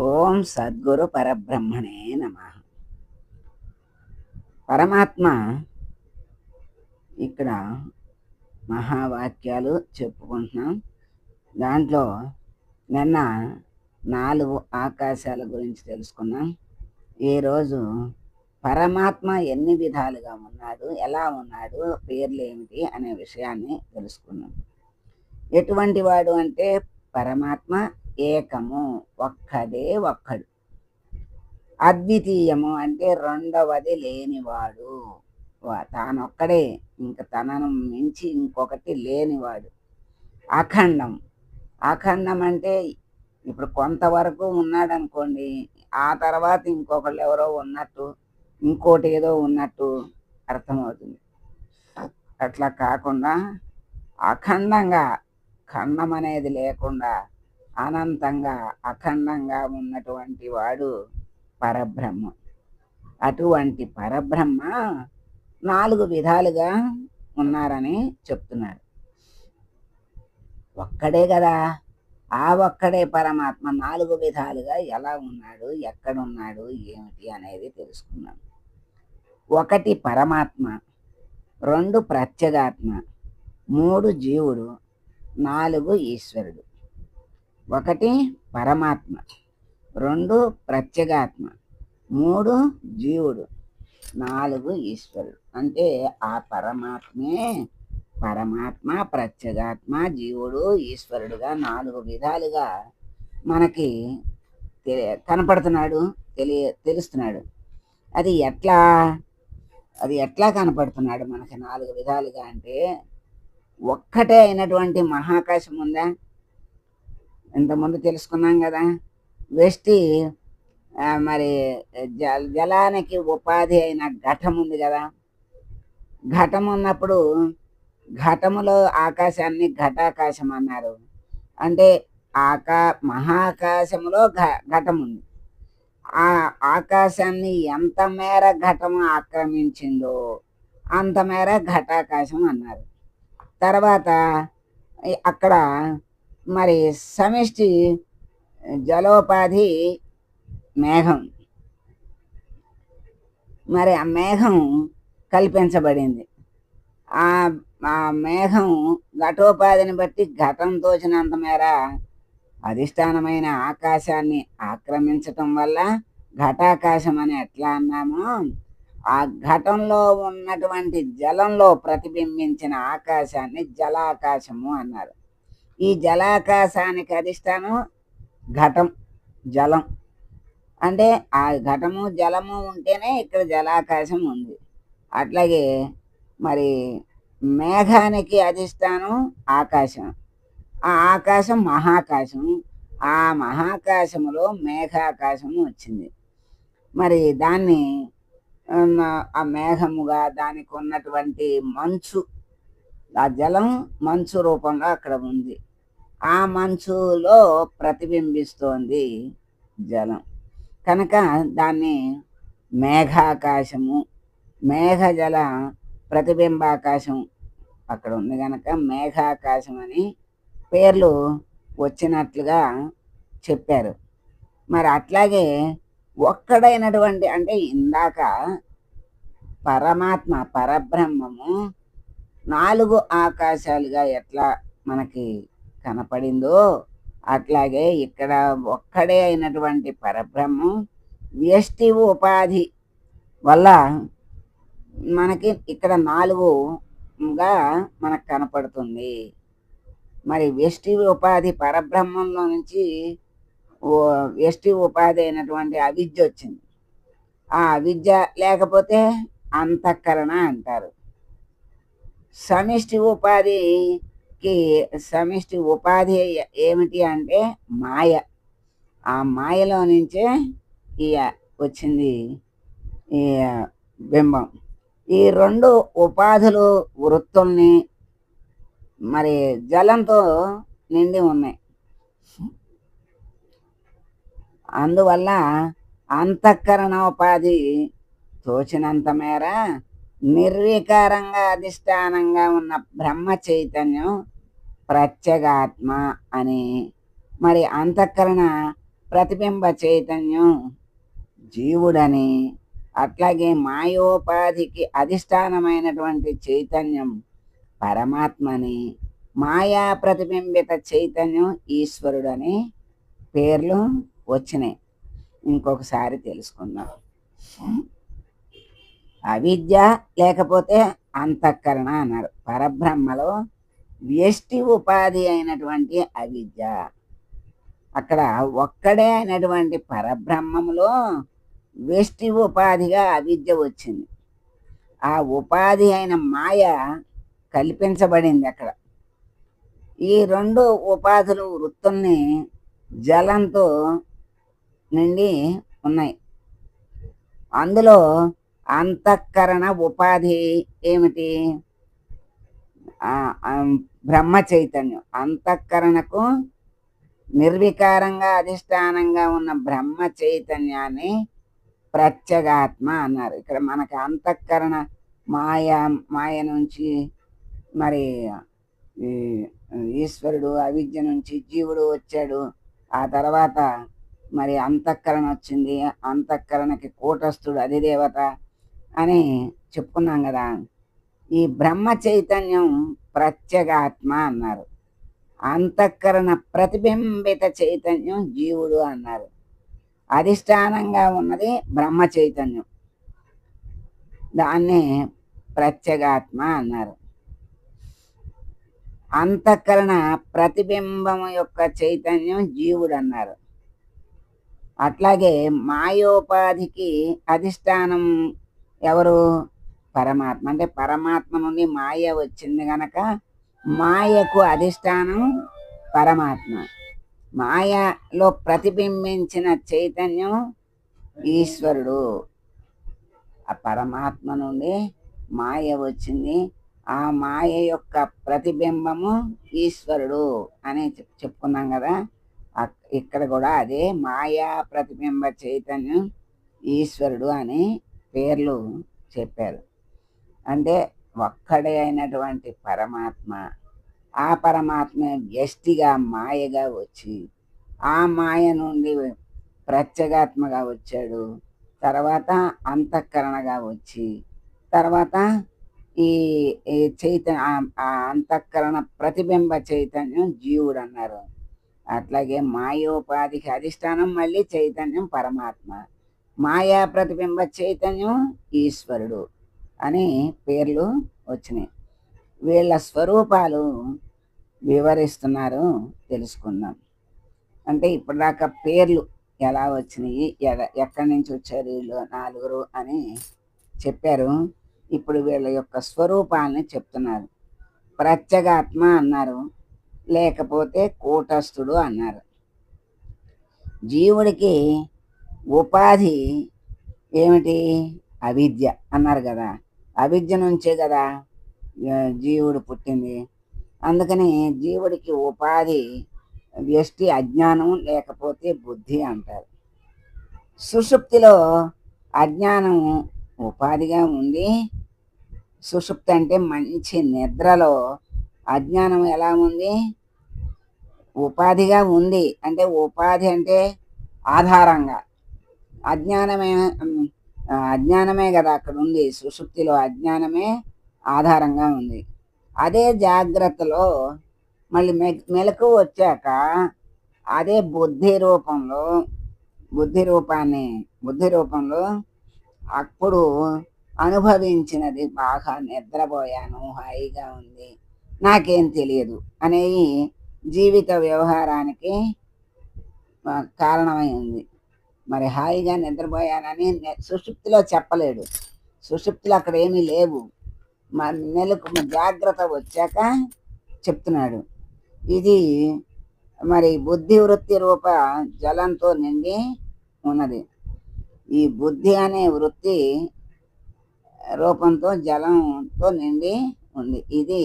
ఓం సద్గురు పరబ్రహ్మణే నమ. పరమాత్మ ఇక్కడ మహావాక్యాలు చెప్పుకుంటున్నాం. దాంట్లో నిన్న నాలుగు ఆకాశాల గురించి తెలుసుకున్నాం. ఈరోజు పరమాత్మ ఎన్ని విధాలుగా ఉన్నాడు ఎలా ఉన్నాడు పేర్లు ఏమిటి అనే విషయాన్ని తెలుసుకున్నాం. ఎటువంటి వాడు అంటే పరమాత్మ ఏకము ఒక్కడే ఒక్కడు. అద్వితీయము అంటే రెండవది లేనివాడు. తానొక్కడే ఇంక తనను మించి ఇంకొకటి లేనివాడు. అఖండం. అఖండం అంటే ఇప్పుడు కొంతవరకు ఉన్నాడు అనుకోండి ఆ తర్వాత ఇంకొకళ్ళు ఎవరో ఉన్నట్టు ఇంకోటి ఏదో ఉన్నట్టు అర్థమవుతుంది. అట్లా కాకుండా అఖండంగా ఖండం అనేది లేకుండా అనంతంగా అఖండంగా ఉన్నటువంటి వాడు పరబ్రహ్మ. అటువంటి పరబ్రహ్మ నాలుగు విధాలుగా ఉన్నారని చెప్తున్నారు. ఒక్కడే కదా. ఆ ఒక్కడే పరమాత్మ నాలుగు విధాలుగా ఎలా ఉన్నాడు ఎక్కడున్నాడు ఏమిటి అనేది తెలుసుకున్నాం ఒకటి పరమాత్మ రెండు ప్రత్యేగాత్మ మూడు జీవుడు నాలుగు ఈశ్వరుడు. ఒకటి పరమాత్మ రెండు ప్రత్యేగాత్మ మూడు జీవుడు నాలుగు ఈశ్వరుడు. అంటే ఆ పరమాత్మే పరమాత్మ ప్రత్యేగాత్మ జీవుడు ఈశ్వరుడుగా నాలుగు విధాలుగా మనకి తె- కనపడుతున్నాడు తెలియ తెలుస్తున్నాడు. అది ఎట్లా అది ఎట్లా కనపడుతున్నాడు మనకి నాలుగు విధాలుగా అంటే ఒక్కటే అయినటువంటి మహాకాశం ఉందా? ఇంతకుముందు తెలుసుకున్నాం కదా. వెష్టి మరి జల జలానికి ఉపాధి అయిన ఘటం ఉంది కదా. ఘటం ఉన్నప్పుడు ఘటములో ఆకాశాన్ని ఘటాకాశం అన్నారు. అంటే ఆకా మహాకాశములో ఘ ఘటం ఉంది. ఆ ఆకాశాన్ని ఎంత మేర ఘటము ఆక్రమించిందో అంత మేర ఘటాకాశం అన్నారు. తర్వాత అక్కడ మరి సమిష్టి జలోపాధి మేఘం. మరి ఆ మేఘం కల్పించబడింది. ఆ ఆ మేఘం ఘటోపాధిని బట్టి ఘటం తోచినంత మేర అధిష్టానమైన ఆకాశాన్ని ఆక్రమించటం వల్ల ఘటాకాశం అని ఎట్లా అన్నామో? ఆ ఘటంలో ఉన్నటువంటి జలంలో ప్రతిబింబించిన ఆకాశాన్ని జలాకాశము అన్నారు. ఈ జలాకాశానికి అధిష్టానం ఘటం జలం. అంటే ఆ ఘటము జలము ఉంటేనే ఇక్కడ జలాకాశం ఉంది. అట్లాగే మరి మేఘానికి అధిష్టానం ఆకాశం. ఆ ఆకాశం మహాకాశం. ఆ మహాకాశములో మేఘాకాశము వచ్చింది. మరి దాన్ని ఆ మేఘముగా దానికి ఉన్నటువంటి మంచు ఆ జలం మంచు రూపంగా అక్కడ ఉంది. ఆ మంచులో ప్రతిబింబిస్తోంది జలం. కనుక దాన్ని మేఘాకాశము మేఘజల ప్రతిబింబాకాశం అక్కడ ఉంది కనుక మేఘాకాశం అని పేర్లు వచ్చినట్లుగా చెప్పారు. మరి అట్లాగే ఒక్కడైనటువంటి అంటే ఇందాక పరమాత్మ పరబ్రహ్మము నాలుగు ఆకాశాలుగా ఎట్లా మనకి కనపడిందో అట్లాగే ఇక్కడ ఒక్కడే అయినటువంటి పరబ్రహ్మం వ్యష్టి ఉపాధి వల్ల మనకి ఇక్కడ నాలుగుగా మనకు కనపడుతుంది. మరి వ్యష్టి ఉపాధి పరబ్రహ్మంలో నుంచి వ్యష్టి ఉపాధి అయినటువంటి అవిద్య వచ్చింది. ఆ అవిద్య లేకపోతే అంతఃకరణ అంటారు. సమిష్టి ఉపాధికి సమిష్టి ఉపాధి ఏమిటి అంటే మాయ. ఆ మాయలో నుంచే ఈ వచ్చింది ఈ బింబం. ఈ రెండు ఉపాధులు వృత్తుల్ని మరి జలంతో నిండి ఉన్నాయి. అందువల్ల అంతఃకరణ ఉపాధి తోచినంత మేర నిర్వికారంగా అధిష్టానంగా ఉన్న బ్రహ్మ చైతన్యం ప్రత్యేగాత్మ అని. మరి అంతఃకరణ ప్రతిబింబ చైతన్యం జీవుడని అట్లాగే మాయోపాధికి అధిష్టానమైనటువంటి చైతన్యం పరమాత్మని మాయా ప్రతిబింబిత చైతన్యం ఈశ్వరుడని పేర్లు వచ్చినాయి. ఇంకొకసారి తెలుసుకుందాం. అవిద్య లేకపోతే అంతఃకరణ అన్నారు. పరబ్రహ్మలో వ్యష్టి ఉపాధి అయినటువంటి అవిద్య. అక్కడ ఒక్కడే అయినటువంటి పరబ్రహ్మములో వ్యష్టి ఉపాధిగా అవిద్య వచ్చింది. ఆ ఉపాధి అయిన మాయ కల్పించబడింది అక్కడ. ఈ రెండు ఉపాధులు వృత్తుల్ని జలంతో నిండి ఉన్నాయి. అందులో అంతఃకరణ ఉపాధి ఏమిటి? బ్రహ్మ చైతన్యం. అంతఃకరణకు నిర్వికారంగా అధిష్టానంగా ఉన్న బ్రహ్మ చైతన్యాన్ని ప్రత్యేగాత్మ అన్నారు. ఇక్కడ మనకి అంతఃకరణ మాయ మాయ నుంచి మరి ఈ ఈశ్వరుడు అవిద్య నుంచి జీవుడు వచ్చాడు. ఆ తర్వాత మరి అంతఃకరణ వచ్చింది. అంతఃకరణకి కూటస్థుడు అధిదేవత అని చెప్పుకున్నాం కదా. ఈ బ్రహ్మ చైతన్యం ప్రత్యేగాత్మ అన్నారు. అంతఃకరణ ప్రతిబింబిత చైతన్యం జీవుడు అన్నారు. అధిష్టానంగా ఉన్నది బ్రహ్మ చైతన్యం. దాన్ని ప్రత్యేగాత్మ అన్నారు. అంతఃకరణ ప్రతిబింబం యొక్క చైతన్యం జీవుడు అన్నారు. అట్లాగే మాయోపాధికి అధిష్టానం ఎవరు? పరమాత్మ. అంటే పరమాత్మ నుండి మాయ వచ్చింది గనక మాయకు అధిష్టానం పరమాత్మ. మాయలో ప్రతిబింబించిన చైతన్యం ఈశ్వరుడు. ఆ పరమాత్మ నుండి మాయ వచ్చింది. ఆ మాయ యొక్క ప్రతిబింబము ఈశ్వరుడు అని చెప్- చెప్పుకున్నాం కదా. ఇక్కడ కూడా అదే మాయా ప్రతిబింబ చైతన్యం ఈశ్వరుడు అని పేర్లు చెప్పారు. అంటే ఒక్కడే అయినటువంటి పరమాత్మ ఆ పరమాత్మ వ్యష్టిగా మాయగా వచ్చి ఆ మాయ నుండి ప్రత్యేగాత్మగా వచ్చాడు. తర్వాత అంతఃకరణగా వచ్చి తర్వాత ఈ ఈ చైతన్య ఆ- ఆ అంతఃకరణ ప్రతిబింబ చైతన్యం జీవుడు అన్నారు అట్లాగే మాయోపాధికి అధిష్టానం మళ్ళీ చైతన్యం పరమాత్మ. మాయా ప్రతిబింబ చైతన్యం ఈశ్వరుడు అని పేర్లు వచ్చినాయి. వీళ్ళ స్వరూపాలు వివరిస్తున్నారు తెలుసుకుందాం. అంటే ఇప్పటిదాకా పేర్లు ఎలా వచ్చినాయి ఎడ- ఎక్కడి నుంచి వచ్చారు వీళ్ళు నాలుగురు అని చెప్పారు. ఇప్పుడు వీళ్ళ యొక్క స్వరూపాలని చెప్తున్నారు. ప్రత్యేగాత్మ అన్నారు లేకపోతే కూటస్థుడు అన్నారు. జీవుడికి ఉపాధి ఏమిటి? అవిద్య అన్నారు కదా. అవిద్య నుంచే కదా జీవుడు పుట్టింది. అందుకని జీవుడికి ఉపాధి వ్యష్టి అజ్ఞానం లేకపోతే బుద్ధి అంటారు. సుషుప్తిలో అజ్ఞానం ఉపాధిగా ఉంది. సుషుప్తి అంటే మంచి నిద్రలో అజ్ఞానం ఎలా ఉంది? ఉపాధిగా ఉంది. అంటే ఉపాధి అంటే ఆధారంగా. అజ్ఞానమే అజ్ఞానమే కదా అక్కడ ఉంది సుషుప్తిలో అజ్ఞానమే ఆధారంగా ఉంది. అదే జాగ్రత్తలో మళ్ళీ మె మెలకు వచ్చాక అదే బుద్ధి రూపంలో బుద్ధి రూపాన్ని బుద్ధి రూపంలో అప్పుడు అనుభవించినది బాగా నిద్రపోయాను హాయిగా ఉంది. నాకేం తెలియదు అనేవి జీవిత వ్యవహారానికి కారణమై ఉంది. మరి హాయిగా నిద్రపోయానని సుషుప్తిలో చెప్పలేడు. సుషుప్తిలో అక్కడ ఏమీ లేవు. మరి నెలకు జాగ్రత్త వచ్చాక చెప్తున్నాడు. ఇది మరి బుద్ధి వృత్తి రూప జలంతో నిండి ఉన్నది. ఈ బుద్ధి అనే వృత్తి రూపంతో జలంతో నిండి ఉంది. ఇది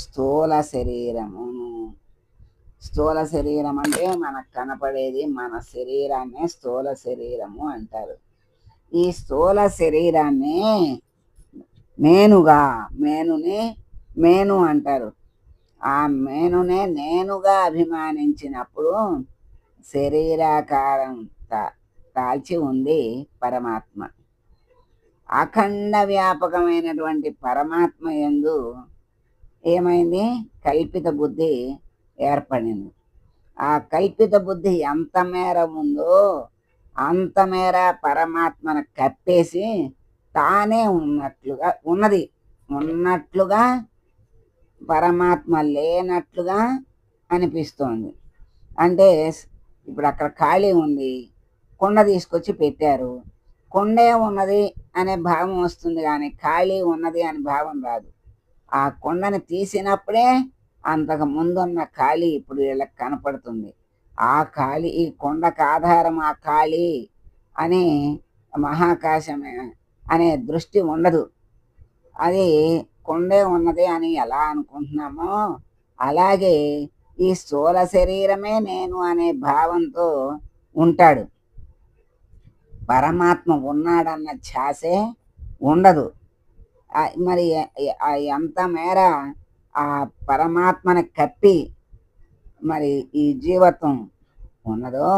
స్థూల శరీరము. స్థూల శరీరం అంటే మనకు కనపడేది మన శరీరాన్నే స్థూల శరీరము అంటారు. ఈ స్థూల శరీరాన్ని నేనుగా మేనుని మేను అంటారు. ఆ మేనునే నేనుగా అభిమానించినప్పుడు శరీరాకారం కాల్చి ఉంది పరమాత్మ. అఖండ వ్యాపకమైనటువంటి పరమాత్మ యందు ఏమైంది? కల్పిత బుద్ధి ఏర్పడింది. ఆ కల్పిత బుద్ధి ఎంత మేర ఉందో అంత మేర పరమాత్మను కప్పేసి తానే ఉన్నట్లుగా ఉన్నది. ఉన్నట్లుగా పరమాత్మ లేనట్లుగా అనిపిస్తోంది. అంటే ఇప్పుడు అక్కడ ఖాళీ ఉంది కుండ తీసుకొచ్చి పెట్టారు. కుండే ఉన్నది అనే భావం వస్తుంది కానీ ఖాళీ ఉన్నది అనే భావం రాదు. ఆ కొండను తీసినప్పుడే అంతకు ముందున్న ఖాళీ ఇప్పుడు వీళ్ళకి కనపడుతుంది. ఆ ఖాళీ ఈ కొండకు ఆధారం ఆ ఖాళీ అని మహాకాశమే అనే దృష్టి ఉండదు. అది కొండే ఉన్నది అని ఎలా అనుకుంటున్నామో అలాగే ఈ స్థూల శరీరమే నేను అనే భావంతో ఉంటాడు. పరమాత్మ ఉన్నాడన్న ఛాసే ఉండదు. మరి ఎంత మేర ఆ పరమాత్మని కప్పి మరి ఈ జీవత్వం ఉన్నదో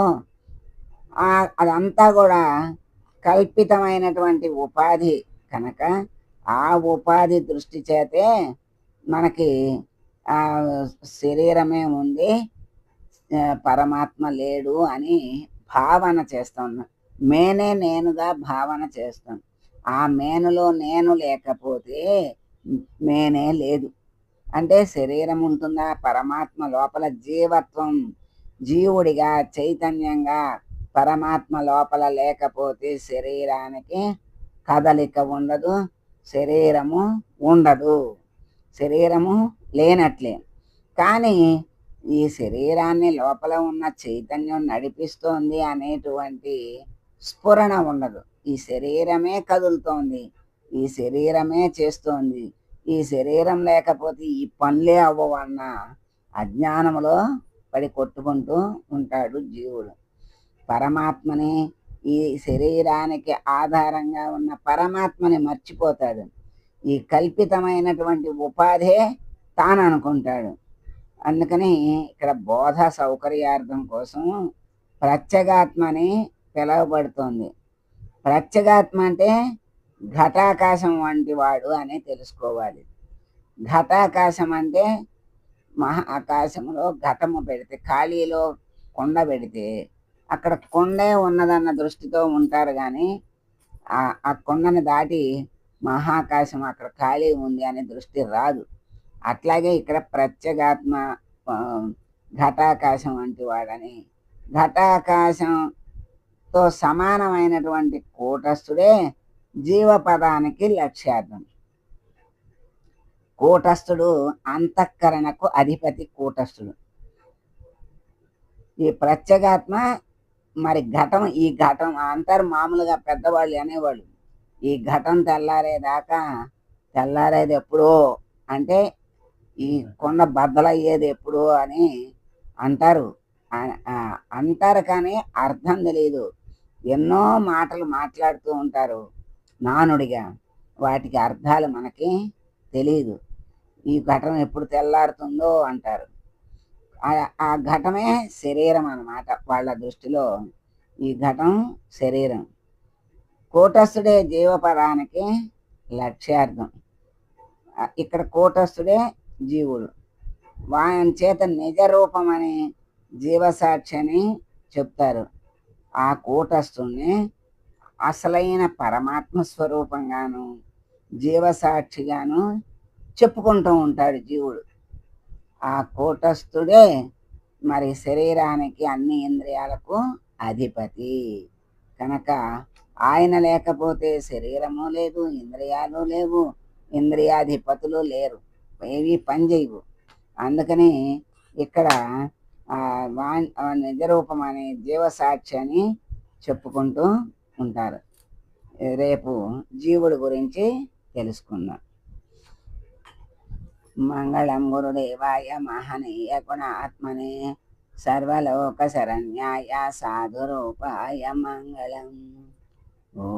అదంతా కూడా కల్పితమైనటువంటి ఉపాధి కనుక ఆ ఉపాధి దృష్టి చేతే మనకి ఆ శరీరమే ఉంది పరమాత్మ లేడు అని భావన చేస్తాను. మేనే నేనుగా భావన చేస్తాను. ఆ మేనులో నేను లేకపోతే మేనే లేదు. అంటే శరీరం ఉంటుందా? పరమాత్మ లోపల జీవత్వం జీవుడిగా చైతన్యంగా పరమాత్మ లోపల లేకపోతే శరీరానికి కదలిక ఉండదు శరీరము ఉండదు. శరీరము లేనట్లే. కానీ ఈ శరీరాన్ని లోపల ఉన్న చైతన్యం నడిపిస్తోంది అనేటువంటి స్ఫురణ ఉండదు. ఈ శరీరమే కదులుతోంది. ఈ శరీరమే చేస్తోంది. ఈ శరీరం లేకపోతే ఈ పనులే అవ్వవన్న అజ్ఞానములో పడి కొట్టుకుంటూ ఉంటాడు జీవుడు. పరమాత్మని ఈ శరీరానికి ఆధారంగా ఉన్న పరమాత్మని మర్చిపోతాడు. ఈ కల్పితమైనటువంటి ఉపాధే తాను అనుకుంటాడు. అందుకని ఇక్కడ బోధ సౌకర్యార్థం కోసం ప్రత్యేగాత్మని పిలువబడుతోంది. ప్రత్యేగాత్మ అంటే ఘటాకాశం వంటి వాడు అని తెలుసుకోవాలి. ఘటాకాశం అంటే మహా ఆకాశంలో ఘటము పెడితే ఖాళీలో కొండ పెడితే అక్కడ కొండే ఉన్నదన్న దృష్టితో ఉంటారు కానీ ఆ కొండను దాటి మహాకాశం అక్కడ ఖాళీ ఉంది అనే దృష్టి రాదు. అట్లాగే ఇక్కడ ప్రత్యేగాత్మ ఘటాకాశం వంటి వాడని ఘటాకాశంతో సమానమైనటువంటి కూటస్థుడే జీవపదానికి లక్ష్యార్థం. కూటస్థుడు అంతఃకరణకు అధిపతి కూటస్థుడు. ఈ ప్రత్యేగాత్మ మరి ఘటం ఈ ఘటం అంటారు మామూలుగా పెద్దవాళ్ళు అనేవాళ్ళు. ఈ ఘటం తెల్లారేదాకా తెల్లారేది ఎప్పుడో అంటే ఈ కొండ బద్దలయ్యేది ఎప్పుడో అని అంటారు. అంటారు కానీ అర్థం తెలియదు ఎన్నో మాటలు మాట్లాడుతూ ఉంటారు. నానుడిగా వాటికి అర్థాలు మనకి తెలియదు ఈ ఘటన ఎప్పుడు తెల్లారుతుందో అంటారు. ఆ- ఘటమే శరీరం అన్నమాట. వాళ్ళ దృష్టిలో ఈ ఘటం శరీరం. కూటస్థుడే జీవపదానికి లక్ష్యార్థం. ఇక్కడ కూటస్థుడే జీవుడు. వాయన చేత నిజ రూపం అని జీవసాక్షి అని చెప్తారు. ఆ కూటస్థుడిని అసలైన పరమాత్మ స్వరూపంగాను జీవసాక్షిగాను చెప్పుకుంటూ ఉంటాడు జీవుడు. ఆ కూటస్థుడే మరి శరీరానికి అన్ని ఇంద్రియాలకు అధిపతి. కనుక ఆయన లేకపోతే శరీరము లేదు ఇంద్రియాలు లేవు ఇంద్రియాధిపతులు లేరు ఏవి పనిచేయవు అందుకని ఇక్కడ నిజరూపం అనే జీవసాక్షి అని చెప్పుకుంటూ ఉంటారు రేపు జీవుడి గురించి తెలుసుకుందాం. మంగళం గురుదేవాయ మహనీయ గుణాత్మనే సర్వలోక శరణ్యాయ సాధురూపాయ మంగళం. ఓ